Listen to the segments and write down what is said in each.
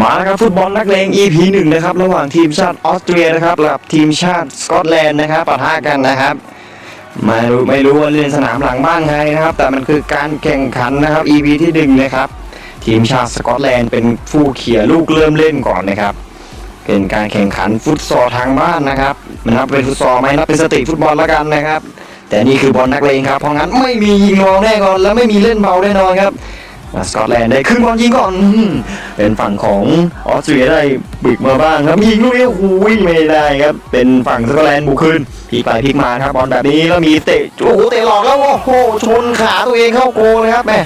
มาแล้วครับฟุตบอลนักเลง EP หนึ่งนะครับระหว่างทีมชาติออสเตรียนะครับกับทีมชาติสกอตแลนด์นะครับปะทะกันนะครับไม่รู้ไม่รู้ว่าเล่นสนามหลังบ้านใครนะครับ แต่มันคือการแข่งขันนะครับ EP ที่หนึ่งนะครับ ทีมชาติสกอตแลนด์เป็นผู้เขี่ยลูกเริ่มเล่นก่อนนะครับเป็นการแข่งขันฟุตซอลทางบ้านนะครับมันนับเป็นฟุตซอลไหมนับเป็นสตรีทฟุตบอลแล้วกันนะครับ แต่นี่คือบอลนักเลงครับเพราะงั้นไม่มียิงรองแน่นอนและไม่มีเล่นเบาแน่นอนครับ สกอตแลนด์ได้ขึ้นบอลยิงก่อนเป็นฝั่งของออสเตรียได้บึกมาบ้างครับยิงลูกนี้โอ้โหไม่ได้ครับเป็นฝั่งสกอตแลนด์บุกคืนพลิกไปพลิกมาครับบอลแบบนี้แล้วมีเตะโอ้โหเตะหลอกแล้วโอ้โหชนขาตัวเองเข้าโกเลยครับแม่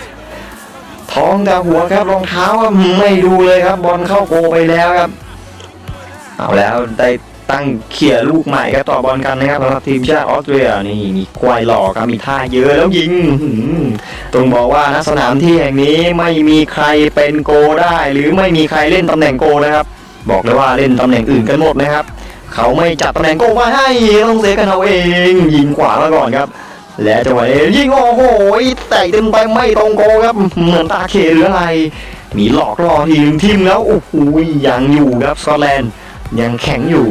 ท้องแต่หัวครับรองเท้าครับไม่ดูเลยครับ บอลเข้าโกไปแล้วครับเอาแล้วได้ ตั้งเขี่ยลูกใหม่ครับต่อบอลกันนะครับสำหรับทีมชาติออสเตรียนี่มีควายหลอกครับมีท่าเยอะแล้วยิงต้องบอกว่าณสนามที่แห่งนี้ไม่มีใครเป็นโกได้ หรือไม่มีใครเล่นตำแหน่งโกนะครับ บอกเลยว่าเล่นตำแหน่งอื่นกันหมดนะครับ เขาไม่จัดตำแหน่งโกมาให้ต้องเซกันเอาเอง ยิงขวามาก่อนครับ และจังหวะนี้ยิงโอ้โหแต่เต็มไปไม่ตรงโกครับ เหมือนตาเขหรืออะไร มีหลอกล่อทีมทีมแล้วโอ้โหยังอยู่ครับสกอตแลนด์ ยังแข็งอยู่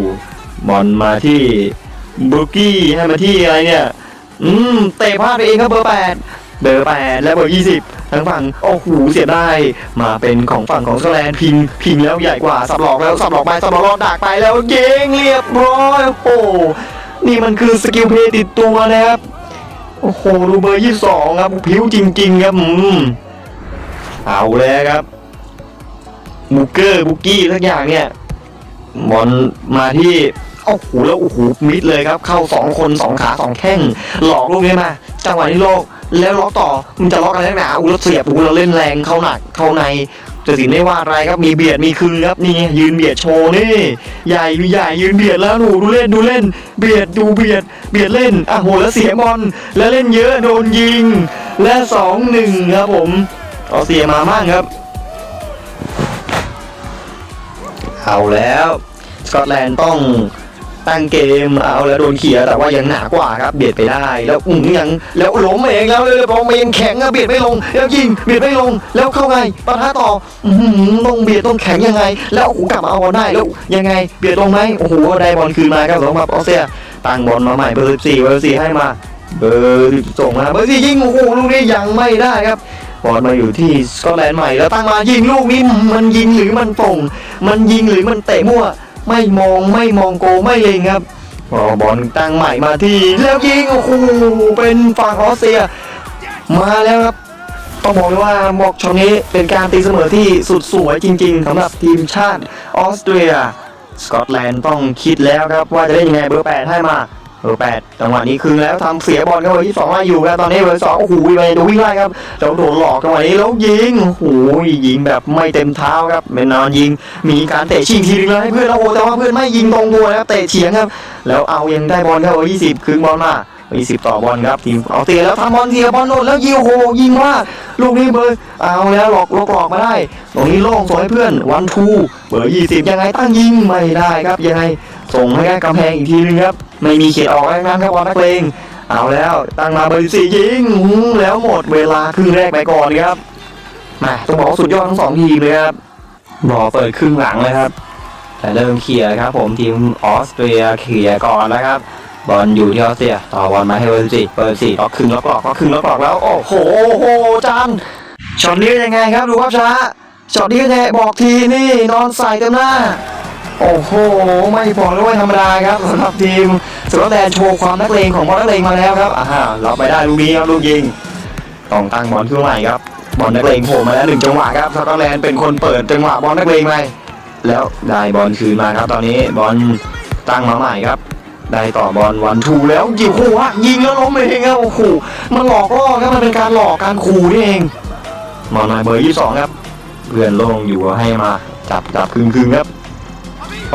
บอลมาที่บุกี้ให้มาที่อะไรเนี่ยอืมเตะพลาดไปเองครับเบอร์แปดเบอร์แปดและเบอร์ยี่สิบทั้งฝั่งโอ้โหเสียได้มาเป็นของฝั่งของสแลนพิงพิงแล้วใหญ่กว่าสับหลอกแล้วสับหลอกไปสับหลอกรอดดักไปแล้วเย้งเรียบร้อยโอ้โหนี่มันคือสกิลเพย์ติดตัวนะครับโอ้โหดูเบอร์ยี่สองครับผิวจริง ๆ ครับอืมเอาแล้วครับบุกเกอร์บุกกี้ทักอย่างเนี่ย บอลมาที่โอ้โหแล้วโอ้โหมิดเลยครับ เข้าสองคนสองขาสองแข้งหลอกลูกนี้มา จังหวะนี้โลกแล้วล็อกต่อมันจะล็อกอะไรนักหนาอุ้แล้วเสียบอุ้เราเล่นแรงเข้าหนักเข้าในจะสินได้ว่าอะไรครับมีเบียดมีคืนครับนี่ยืนเบียดโชว์นี่ใหญ่มีใหญ่ยืนเบียดแล้วหนูดูเล่นดูเล่น เบียดดูเบียด เบียดเล่นอะโหแล้วเสียบอลแล้วเล่นเยอะโดนยิง และสองหนึ่งครับผมเอาเสียมามั่งครับ เอาแล้วสกอตแลนด์ต้องตั้งเกมเอาแล้วโดนเขี่ยแต่ว่ายังหนากว่าครับเบียดไปได้แล้วอุ้งยังแล้วล้มเองแล้วเลยพอมายังแข็งอะเบียดไม่ลง แล้วยิงเบียดไม่ลง แล้วเข้าไงปะทะต่ออือหือต้องเบียดต้องแข็งยังไง แล้วโอ้กลับมาเอาบอลได้แล้วยังไงเบียดลงไหมโอ้โหได้บอลคืนมาครับสำหรับออสเตรียตั้งบอลมาใหม่เบอร์สิบสี่เบอร์สี่ให้มาเบอร์ส่งมาเบอร์สี่ยิงโอ้โหลูกนี้ยังไม่ได้ครับ บอลมาอยู่ที่สกอตแลนด์ใหม่แล้วตั้งมายิงลูกนี้มันยิงหรือมันส่ง มันยิงหรือมันเตะมั่ว ไม่มองไม่มองโกไม่เล็งครับบอลตั้งใหม่มาที่แล้วยิงโอ้โหเป็นฝั่งออสเตรีย มาแล้วครับต้องบอกเลยว่าบอกช็อตนี้เป็นการตีเสมอที่สุดสวยจริงๆสำหรับทีมชาติออสเตรีย สกอตแลนด์ต้องคิดแล้วครับว่าจะได้ยังไงเบอร์แปดให้มา บอร์แปดจังหวะนี้คือแล้วทำเสียบอลเข้าไปที่สองมาอยู่ครับตอนนี้เบอร์สองโอ้โหไปดนวิ่งไล่ครับเจ้าโดนหลอกจังหวะนี้แล้วยิงโอ้โหยิงแบบไม่เต็มเท้าครับเป็นนอนยิง มีการเตะชิงทีนึงแล้วให้เพื่อนแล้วโอ้แต่ว่าเพื่อนไม่ยิงตรงตัวนะครับเตะเฉียงครับ แล้วเอายังได้บอลเข้าไปยี่สิบคืนบอลมา20ต่อบอลครับทีมเอาเตะแล้วทำบอลเทียบอลโดนแล้วยิงโอ้โหยิงมากลูกนี้เบอร์เอาแล้วหลอกหลอกหลอกมาได้ตรงนี้โล่งส่งให้เพื่อนวันทูเบอร์20ยังไงตั้งยิงไม่ได้ครับยังไง ส่งให้กำแพงอีกทีนึงครับ ไม่มีเขตออกแล้วนั้นครับบอลนักเลงเอาแล้วตั้งมาเบอร์14ยิงแล้วหมดเวลาครึ่งแรกไปก่อนครับมาต้องบอกว่าสุดยอดทั้งสองทีมเลยครับรอเปิดครึ่งหลังเลยครับ แต่เริ่มเคลียร์ครับ ผมทีมออสเตรียเคลียร์ก่อนแล้วครับบอลอยู่ที่ออสเตรียต่อบอลมาให้เบอร์สี่เบอร์สี่ล็อกครึ่งล็อกหลอกล็อกครึ่งล็อกหลอกแล้วโอ้โหโอโหจานช็อตนี้ยังไงครับดูครับช้าช็อตนี้ยังไงบอกทีนี่นอนใส่เต็มหน้า โอ้โห ไม่บอกเลยว่าธรรมดาครับสำหรับทีมสกอตแลนโชว์ความนักเลงของบอลนักเลงมาแล้วครับอ่าเราไปได้ลูกนี้ครับลูกยิงต้องตั้งบอลขึ้นใหม่ครับบอลนักเลงโผล่มาแล้วหนึ่งจังหวะครับสกอตแลนด์เป็นคนเปิดจังหวะบอลนักเลงไปแล้วได้บอลคืนมาครับตอนนี้บอลตั้งมาใหม่ครับ ได้ต่อบอลวันทูแล้วยิงโอ้โหยิงแล้วล้มเองครับโอ้โหมันหลอกล่อครับมันเป็นการหลอกการขู่นี่เองมาหน่อยเบอร์ยี่สองครับเพื่อนโล่งอยู่ให้มาจับจับครึ่งครึ่งๆครับ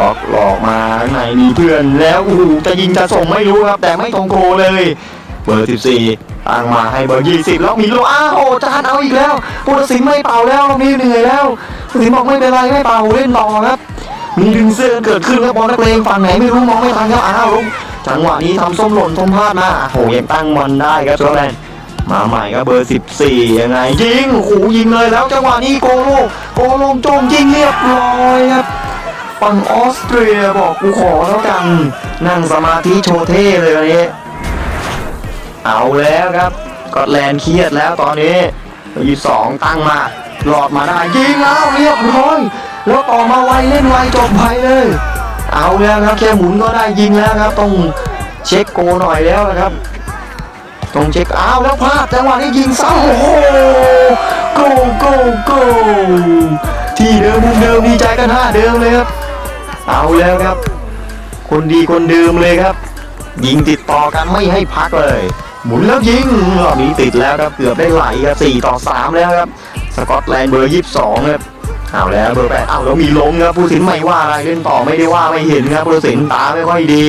ออกหลอกมาข้างในมีเพื่อนแล้วโอ้โหจะยิงจะส่งไม่รู้ครับ แต่ไม่ตรงโกเลยเบอร์สิบสี่ตั้งมาให้เบอร์ยี่สิบแล้วมีโลอ้าวจานเอาอีกแล้วผู้ตัดสินไม่เป่าแล้วมีเหนื่อยแล้วผู้ตัดสินบอกไม่เป็นไรไม่เป่าเล่นต่อครับ มีดึงเสื้อเกิดขึ้นครับบอลนักเลงฝั่งไหนไม่รู้มองไม่ทันครับอ้าวจังหวะนี้ทำส้มหล่นส้มพลาดมาโอ้โหยังตั้งบอลได้ครับสกอตแลนด์มาใหม่ครับเบอร์ 14 ยังไงยิงโอ้โหยิงเลยแล้วจังหวะนี้โกโลโกโลงโจงยิงเรียบร้อยครับ ฝั่งออสเตรียบอกกูขอแล้วกัน นั่งสมาธิโชว์เท่เลยวันนี้ เอาแล้วครับกอตแลนด์เครียดแล้วตอนนี้ยี่สองตั้งมาหลอดมาได้ยิงแล้วเรียบร้อย แล้วต่อมาไวเล่นไวจบไปเลย เอาแล้วครับแค่หมุนก็ได้ยิงแล้วครับต้องเช็คโกหน่อยแล้วนะครับต้องเช็คอ้าวแล้วพลาดจังหวะนี้ยิงซ้ำโอ้โหโกโกโกที่เดิมมุมเดิมดีใจกันท่าเดิมเลยครับ เอาแล้วครับ คนดีคนเดิมเลยครับ ยิงติดต่อกันไม่ให้พักเลย หมุนแล้วยิงรอบนี้ติดแล้วครับเกือบได้ไหลครับ4ต่อ3แล้วครับ สกอตแลนด์เบอร์22ครับเอาแล้วเบอร์แปดเอาแล้วมีล้มครับผู้สินไม่ว่าอะไรเล่นต่อไม่ได้ว่าไม่เห็นครับผู้สินตาไม่ค่อยดี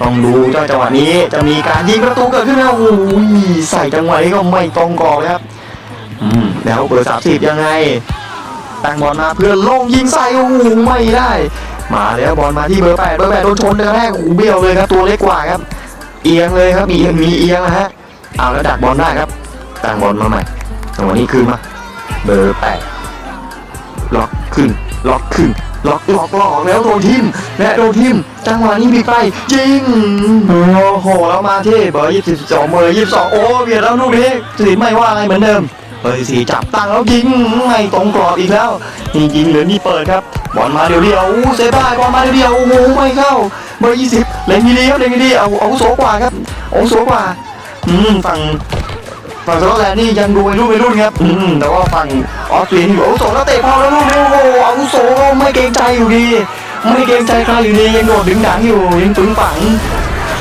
ต้องดูเจ้าจังหวะนี้จะมีการยิงประตูเกิดขึ้นแล้วโอ้ยใส่จังหวะนี้ก็ไม่ตรงกรอบครับอืมแล้วเบอร์30ยังไงตั้งบอลมาเพื่อนลงยิงใส่โอ้โหไม่ได้ มาแล้วบอลมาที่เบอร์แปดเบอร์แปดโดนชนเดินแรกโอ้โหเบี้ยวเลยครับตัวเล็กกว่าครับ เอียงเลยครับมีมีเอียงนะฮะเอาแล้วดักบอลได้ครับตั้งบอลมาใหม่จังหวะนี้คืนมา เบอร์แปดล็อกขึ้นล็อกขึ้นล็อกล็อกล็อกแล้วโดนทิมและโดนทิมจังหวะนี้บีไปยิงโอ้โหแล้วมาที่เบอร์ยี่สิบสองเบอร์ยี่สิบสองโอ้เบียดแล้วลูกนี้สิไม่ว่าอะไรเหมือนเดิม เบอร์สี่จับตั้งแล้วยิงไม่ตรงกรอบอีกแล้วนี่ยิงเหลือนี่เปิดครับบอลมาเดียวเดียวๆเซฟได้บอลมาเดียวเดียวๆโอ้โหไม่เข้าเบอร์ยี่สิบเล่นดีครับเล่นดีเอาเอาโสกว่าครับเอาโสกว่าอืมฝั่งฝั่งสกอตแลนด์นี่ยังดูวัยรุ่นวัยรุ่นครับอืมแต่ว่าฝั่งออสเตรียนี่อาวุโสแล้วเตะพอแล้วลูกนี้โอ้โหอาโสก็ไม่เกรงใจอยู่ดี ไม่เกรงใจใครอยู่ดียังโดดดึงดังอยู่ยังปึงปัง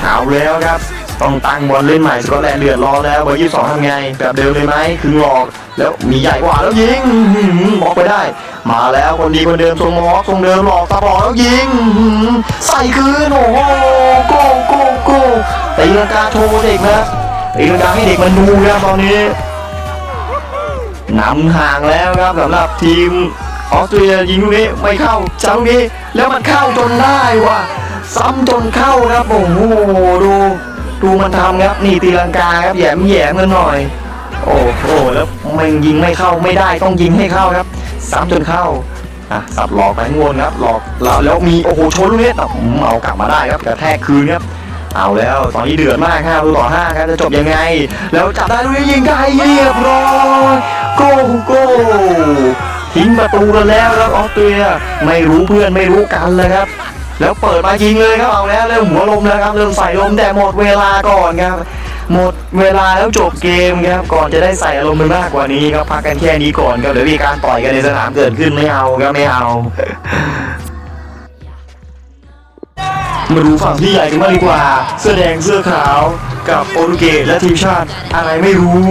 เอาแล้วครับ ต้องตั้งบอลเล่นใหม่สกอตแลนด์เดือดร้อนแล้วเบอร์ยี่สิบสองทำไง แบบเดิมเลยไหมคือหลอก แล้วมีใหญ่กว่าแล้วยิงบล็อกไปได้ มาแล้วคนดีคนเดิมทรงมอกทรงเดิมหลอกตาบอดแล้วยิงใส่คืนโอ้โหโกโกโกตีลังกาโชว์เด็กนะตีลังกาให้เด็กมันดูครับตอนนี้นำห่างแล้วครับสำหรับทีมออสเตรียยิงลูกนี้ไม่เข้าจ้าลูกนี้แล้วมันเข้าจนได้ว่ะซ้ำจนเข้าครับโอ้โหดู ดูมันทำครับนี่ตีลังกาครับแหยมแหยมกันหน่อย โอ้โหแล้วมันยิงไม่เข้าไม่ได้ต้องยิงให้เข้าครับซ้ำจนเข้าอะสับหลอกไปงบนครับหลอกแล้วแล้วมีโอ้โหชนลูกนี้แต่อืมเอากลับมาได้ครับกระแทกคืนครับเอาแล้วตอนนี้เดือดมาก5ต่อ5ครับจะจบยังไง แล้วจับได้ลูกนี้ยิงได้เรียบร้อยโก้โก้ทิ้งประตูกันแล้วครับออสเตรียไม่รู้เพื่อนไม่รู้กันเลยครับ แล้วเปิดมายิงเลยครับเอาแล้วเริ่มหัวลมแล้วครับเริ่มใส่ลมแต่หมดเวลาก่อนครับหมดเวลาแล้วจบเกมครับก่อนจะได้ใส่อารมณ์ไปมากกว่านี้ครับพักกันแค่นี้ก่อนครับเดี๋ยวมีการต่อยกันในสนามเกิดขึ้นไม่เอาครับไม่เอามาดูฝั่งที่ใหญ่กันบ้างดีกว่า เสื้อแดงเสื้อขาว กับโปรตุเกสและทีมชาติอะไรไม่รู้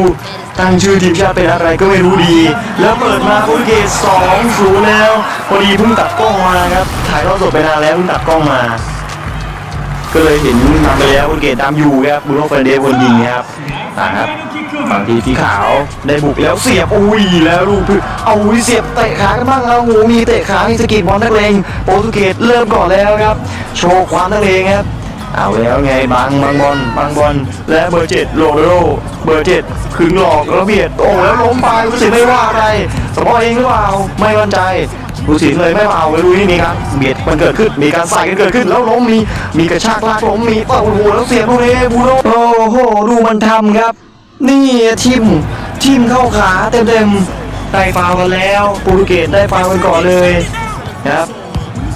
ตั้งชื่อทีมชาติเป็นอะไรก็ไม่รู้ดี แล้วเปิดมาโปรตุเกส2 0แล้วพอดีเพิ่งตัดกล้องมาครับถ่ายทอดสดไปนานแล้วเพิ่งตัดกล้องมา ก็เลยเห็นนำไปแล้วโปรตุเกสตามอยู่ครับบูโน่เฟรนเดสคนยิงครับอ่าครับฝั่งทีมสีขาวได้บุกแล้วเสียบอุ้ยแล้วลูกเอาอุ้ยเสียบเตะขากันบ้างแล้วโอ้โหมีเตะขามีสะกิดบอลนักเลงโปรตุเกสเริ่มก่อนแล้วครับ โชว์ความนักเลงครับ เอาแล้วไงบางบางบอลบางบอลและเบอร์เจ็ดโรเบโรเบอร์เจ็ดขึงหลอกแล้วเบียดโอ้แล้วล้มไปรู้สึกไม่ว่าอะไรสมองเองหรือเปล่าไม่มั่นใจรู้สิเลยไม่เอาไม่รู้นี่มีการเบียดมันเกิดขึ้นมีการใส่กันเกิดขึ้นแล้วล้มมีมีกระชากลากล้มมีโอ้โหแล้วเสียบลูกนี้บูโรโอ้โหดูมันทำครับ นี่ทิมทิมเข้าขาเต็มๆได้ฟาวกันแล้วโปรตุเกสได้ฟาวกันก่อนเลยครับ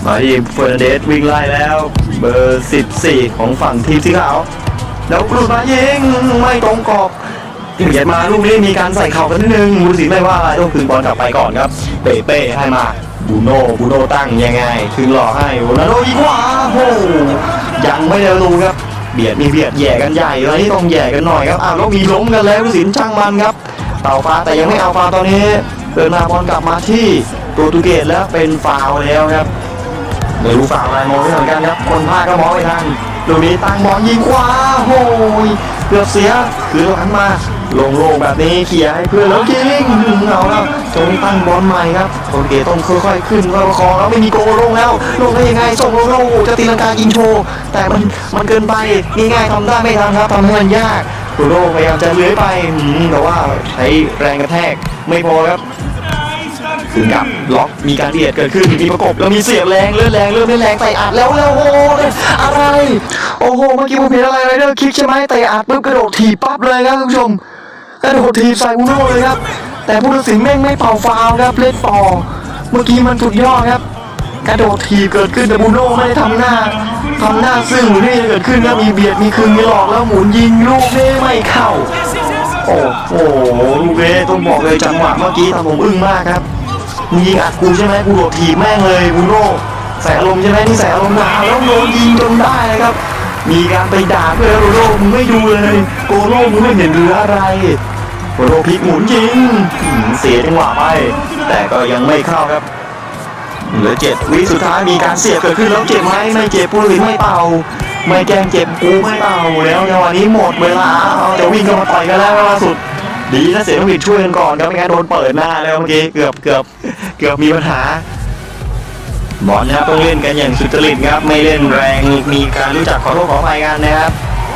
มาที่เฟอร์นเดสวิ่งไล่แล้ว เบอร์ 14 ของฝั่งทีมสีขาว แล้วหลุดมายิงไม่ตรงกรอบเบียดมาลูกนี้มีการใส่เข่ากันนิดนึงมูสิไม่ว่าอะไรต้องคืนบอลกลับไปก่อนครับ เป้เป้ให้มาบูโน่บูโน่ตั้งยังไง คืนหล่อให้โรนัลโดยิงขวาโอ้โหยังไม่ได้รู้ครับ เบียดมีเบียดแย่กันใหญ่เลยนี่ต้องแย่กันหน่อยครับอ้าวแล้วมีล้มกันแล้วผู้สินช่างมันครับเต่าฟ้าแต่ยังไม่เอาฟาตอนนี้เดินมาบอลกลับมาที่โปรตุเกสแล้วเป็นฟาวแล้วครับ ไม่รู้ฝั่งอะไรมองไม่เหมือนกันครับ คนพาก็มองไม่ทันลูกนี้ตั้งบอลยิงขวาโอ้ยเกือบเสียคือหลังมาลงโลงแบบนี้เขี่ยให้เพื่อนแล้วยิงเอาแล้วตรงนี้ตั้งบอลใหม่ครับโอเคต้องค่อยๆขึ้นค่อยประคองแล้วไม่มีโกลงแล้วลงได้ยังไงส่งลงแล้วโอ้โหจะตีลังกายิงโชว์แต่มันมันเกินไปง่ายๆทำได้ไม่ทันครับทำให้มันยากโรโดพยายามจะเลื้อยไปแต่ว่าใช้แรงกระแทกไม่พอครับ ถึงกับล็อกมีการเบียดเกิดขึ้นมีประกบแล้วมีเสียบแรงเลื่อนแรงเลื่อนไม่แรงแต่อัดแล้วแล้วโอ้โหอะไร โอ้โหเมื่อกี้ผมเห็นอะไรไรเดอร์คิกใช่ไหมแต่อัดปุ๊บกระโดดถีบปั๊บเลยครับคุณผู้ชมกระโดดถีบใส่อูโน่เลยครับ แต่ผู้ตัดสินแม่งไม่เป่าฟาวครับเล่นต่อเมื่อกี้มันสุดยอดครับกระโดดถีบเกิดขึ้นแต่บูโน่ไม่ได้ทำหน้าทำหน้าซึ่งนี่เกิดขึ้นครับมีเบียดมีคึงมีหลอกแล้วหมุนยิงลูกนี่ไม่เข้า โอ้โหลูกเอต้องบอกเลยจังหวะเมื่อกี้ทำผมอึ้งมากครับ มึงยิงอัดกูใช่ไหมกูโดดถีบแม่งเลยบูโน่ใส่อารมณ์ใช่ไหมนี่ใส่อารมณ์มาแล้วโดนยิงจนได้นะครับ มีการไปด่าเพื่อนโรโดมึงไม่ดูเลยโกโร่มึงไม่เห็นหรืออะไรโรโดพลิกหมุนยิงเสียจังหวะไปแต่ก็ยังไม่เข้าครับเหลือเจ็ดวิสุดท้ายมีการเสียบเกิดขึ้นแล้วเจ็บไหมไม่เจ็บผู้ตัดสินไม่เป่า ไม่แกงเจ็บกูไม่เป่าแล้วในวันนี้หมดเวลาเอาจะวิ่งเข้ามาต่อยกันแล้วล่าสุด ดีนะเสียงผิดช่วยกันก่อนครับไม่งั้นโดนเปิดหน้าแล้วเมื่อกี้เกือบเกือบเกือบมีปัญหาบอลนะครับต้องเล่นกันอย่างสุจริตครับไม่เล่นแรงมีการรู้จักขอโทษขออภัยกันนะครับ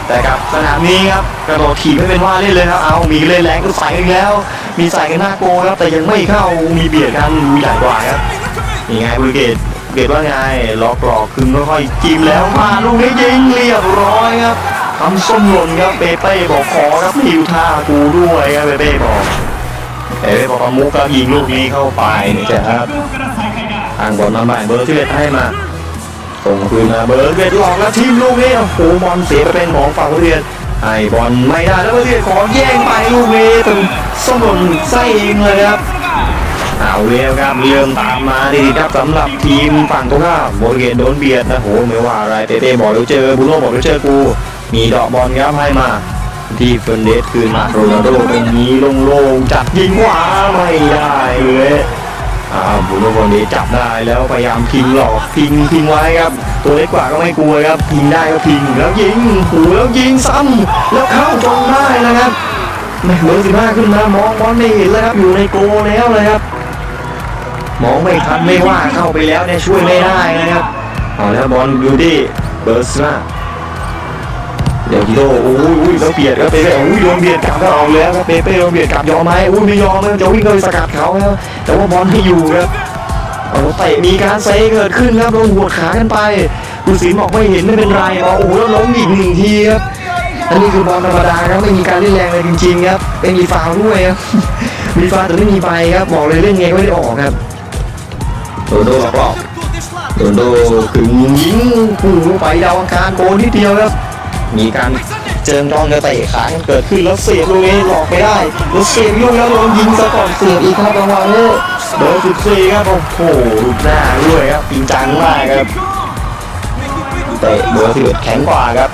แต่กับสนามนี้ครับกระโดดถีบไม่เป็นว่าเล่นเลยครับเอามีเล่นแรงก็ใส่อีกแล้ว มีใส่กันหน้าโกครับแต่ยังไม่เข้ามีเบียดกันมีใหญ่กว่าครับนี่ไงบริเกตเกตว่าไงล็อกหลอกคึงค่อยๆจิ้มแล้วมาลูกนี้ยิงเรียบร้อยครับ ทำส้มหล่นครับเปเป้บอกขอครับหิวท่ากูด้วยครับเปเป้บอกเอ๋บอกมุกก็ยิงลูกนี้เข้าไปนะครับทางบอลมาใหม่เบอร์ที่เบ็ดให้มาส่งคืนมาเบอร์เบ็ดหลอกแล้วทีมลูกนี้โอ้โหบอลเสียไปเป็นของฝั่งเรียนไอ้บอลไม่ได้แล้วเรียนขอแย่งไปลูกนี้เป็นส้มหล่นไส้เองเลยครับเอาเร็วครับเริ่มตามมาดีครับสำหรับทีมฝั่งตรงข้ามโบเกตโดนเบียดนะโหไม่ว่าอะไรเต้เต้บอกเดี๋ยวเจอบูโน่บอกเดี๋ยวเจอกู มีดอกบอลครับให้มา ที่เฟร์นเดสคืนมาโรนัลโดตรงนี้โล่งๆจับยิงขวาไม่ได้เลยอ่าบูโน่คนนี้จับได้แล้วพยายามพิงหลอกพิงพิงไว้ครับ ตัวเล็กกว่าก็ไม่กลัวครับพิงได้ก็พิงแล้วยิงหูแล้วยิงซ้ำแล้วเข้าจงได้นะครับแม่เบอร์สิบห้าขึ้นมามองบอลไม่เห็นแล้วครับอยู่ในโกแล้วเลยครับ มองไม่ทันไม่ว่าเข้าไปแล้วเนี่ยช่วยไม่ได้นะครับเอาแล้วบอลดูดิเบอร์สมา เดี๋ยวกิโดโอ้ยอุ้ยแล้วเบียดครับเปเป้โอ้ยโดนเบียดกลับแล้วเอาแล้วครับเปเป้โดนเบียดกลับยอมไหมอุ้ยไม่ยอมเลยจะวิ่งเข้าไปสกัดเขาครับแต่ว่าบอลไม่อยู่ครับเอาเตะมีการเซเกิดขึ้นครับโดนหัวดขากันไปคุณศิลป์บอกไม่เห็นไม่เป็นไรเอาโอ้โหแล้วล้มอีกหนึ่งทีครับอันนี้คือบอลธรรมดาครับไม่มีการเล่นแรงเลยจริงๆครับเป็นมีฟาวล์ด้วยครับมีฟาวล์แต่ไม่มีใบครับบอกเลยเล่นไงก็ไม่ได้ออกครับโดนโดหลอกหลอกโดนโดถึงยิงหูไปดาวอังคารโกนที่เดียวครับ มีการเจิงจ้องจะเตะขากันเกิดขึ้นแล้วเสียบลูกนี้หลอกไม่ได้แล้วเสียบลูกแล้วโดนยิงซะก่อนเสียบอีกครับรางวัลนี้เบอร์สิบสี่ครับโอ้โหรูปหน้าด้วยครับจริงจังมากครับเตะเบอร์สิบเอ็ดแข็งกว่าครับ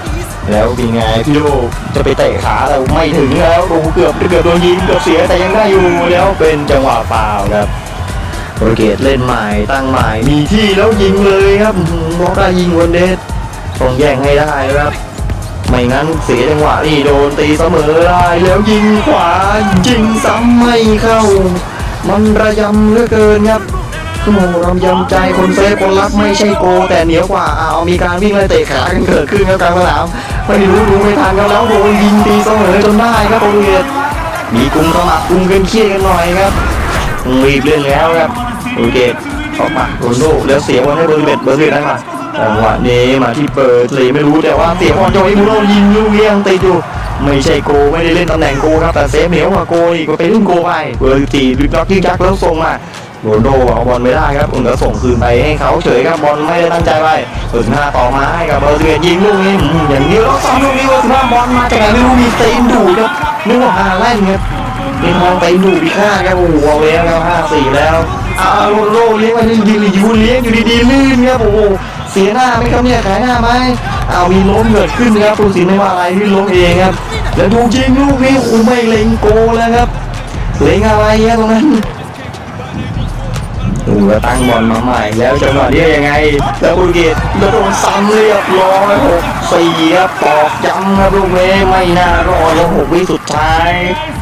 แล้วเป็นไงพี่โลจะไปเตะขาแต่ไม่ถึงแล้วโอ้โหเกือบเกือบโดนยิงเกือบเสียแต่ยังได้อยู่แล้วเป็นจังหวะฟาวล์ครับโปรเกตเล่นใหม่ตั้งใหม่มีที่แล้วยิงเลยครับบล็อกได้ยิงวันเดสต้องแย่งให้ได้ครับ ไม่งั้นเสียจังหวะนี่โดนตีเสมอได้แล้วยิงขวายิงซ้ำไม่เข้า มันระยำเหลือเกินครับโอ้โหรำยำใจคนเซฟคนรับไม่ใช่โก แต่เหนียวกว่าเอามีการวิ่งไล่เตะขากันเกิดขึ้นครับกลางสนามไม่รู้รู้ไม่ทันครับแล้วโดนยิงตีเสมอจนได้ครับโปรเกตมีกุมขมับกุมกันเครียดกันหน่อยครับรีบเล่นแล้วครับโอเคออกมาโรนโดแล้วเสียบอลให้เบอร์เบ็ดเบอร์เบ็ดได้มา จังหวะนี้มาที่เปิดเลยไม่รู้แต่ว่าเสียบอลโจอิมูโรยิงลูกเลี้ยงติดอยู่ไม่ใช่โกไม่ได้เล่นตำแหน่งโกครับแต่เซฟเหนียวกว่าโกอีกก็ไปเล่นโกไปเบอร์ตีดึกล็อกยิงยักแล้วส่งมาโรนโดเอาบอลไม่ได้ครับแล้วส่งคืนไปให้เขาเฉยครับบอลไม่ได้ตั้งใจไปเปิดหน้าต่อมาให้กับเบอร์เบ็ดยิงลูกนี้อืมอย่างนี้แล้วซ้ำลูกนี้เบอร์สิบห้าบอลมาจากไหนไม่รู้มีตีนดูดครับนึกว่าฮาแลนด์ครับเป็นทางไปดูพิฆาครับโอ้โหเอาแล้วครับห้าสี่แล้วอาโลโลเลี้ยงไว้ยืนยืนยูเลี้ยงอยู่ดีๆลื่นครับโอ้โห สียหน้าไหมครับเนี่ยขายหน้าไหมเอามีล้มเกิดขึ้นครับตูสินไม่ว่าอะไรที่ล้มเองครับ แล้วดูจริงลูกนี้โอ้โหไม่เล็งโกแล้วครับเล็งอะไรครับตรงนั้นดูแล้วตั้งบอลมาใหม่ แล้วจังหวะนี้ยังไง แล้วบุรเกตแล้วโดนซ้ำเรียบร้อยหกสี่ครับตอกย้ำครับลูกเมย์ไม่น่ารอดแล้วหกวิสุดท้าย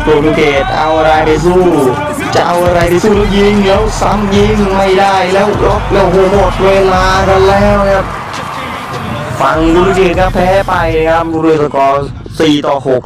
โปรตุเกตเอาอะไรไปสู้ จะเอาอะไรดีสู้แล้วยิงแล้วซ้ำยิงไม่ได้แล้วล็อกแล้วโหหมดเวลากันแล้วครับฟังดูดีครับแพ้ไปครับด้วยสกอร์4ต่อ6